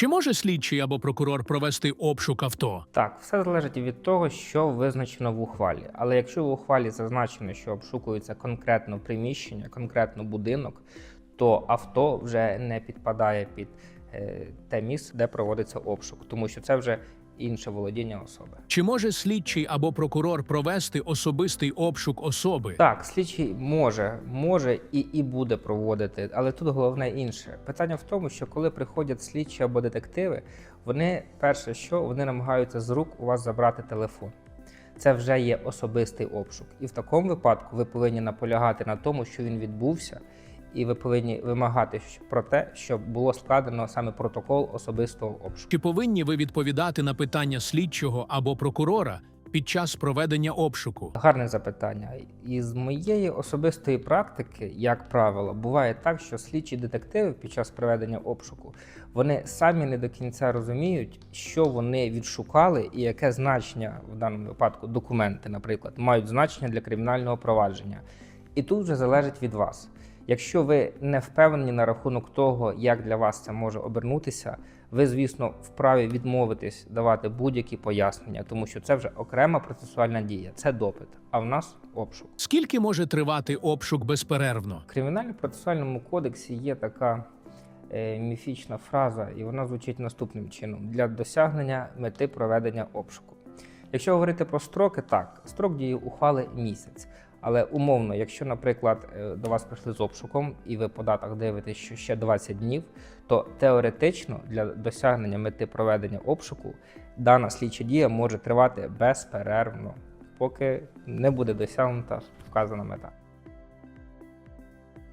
Чи може слідчий або прокурор провести обшук авто? Так, все залежить від того, що визначено в ухвалі. Але якщо в ухвалі зазначено, що обшукується конкретно приміщення, конкретно будинок, то авто вже не підпадає під е, те місце, де проводиться обшук, тому що це вже інше володіння особи. Чи може слідчий або прокурор провести особистий обшук особи? Так, слідчий може, може і, і буде проводити, але тут головне інше. Питання в тому, що коли приходять слідчі або детективи, вони перше, що вони намагаються з рук у вас забрати телефон. Це вже є особистий обшук. І в такому випадку ви повинні наполягати на тому, що він відбувся, і ви повинні вимагати про те, щоб було складено саме протокол особистого обшуку. Чи повинні ви відповідати на питання слідчого або прокурора під час проведення обшуку? Гарне запитання. Із моєї особистої практики, як правило, буває так, що слідчі детективи під час проведення обшуку вони самі не до кінця розуміють, що вони відшукали і яке значення в даному випадку документи, наприклад, мають значення для кримінального провадження. І тут вже залежить від вас. Якщо ви не впевнені на рахунок того, як для вас це може обернутися, ви, звісно, вправі відмовитись давати будь-які пояснення, тому що це вже окрема процесуальна дія, це допит. А в нас обшук. Скільки може тривати обшук безперервно? В кримінально-процесуальному кодексі є така е, міфічна фраза, і вона звучить наступним чином: для досягнення мети проведення обшуку. Якщо говорити про строки, так, строк дії ухвали місяць. Але умовно, якщо, наприклад, е, до вас прийшли з обшуком, і ви по датах дивитесь, що ще 20 днів, то теоретично для досягнення мети проведення обшуку дана слідча дія може тривати безперервно, поки не буде досягнута вказана мета.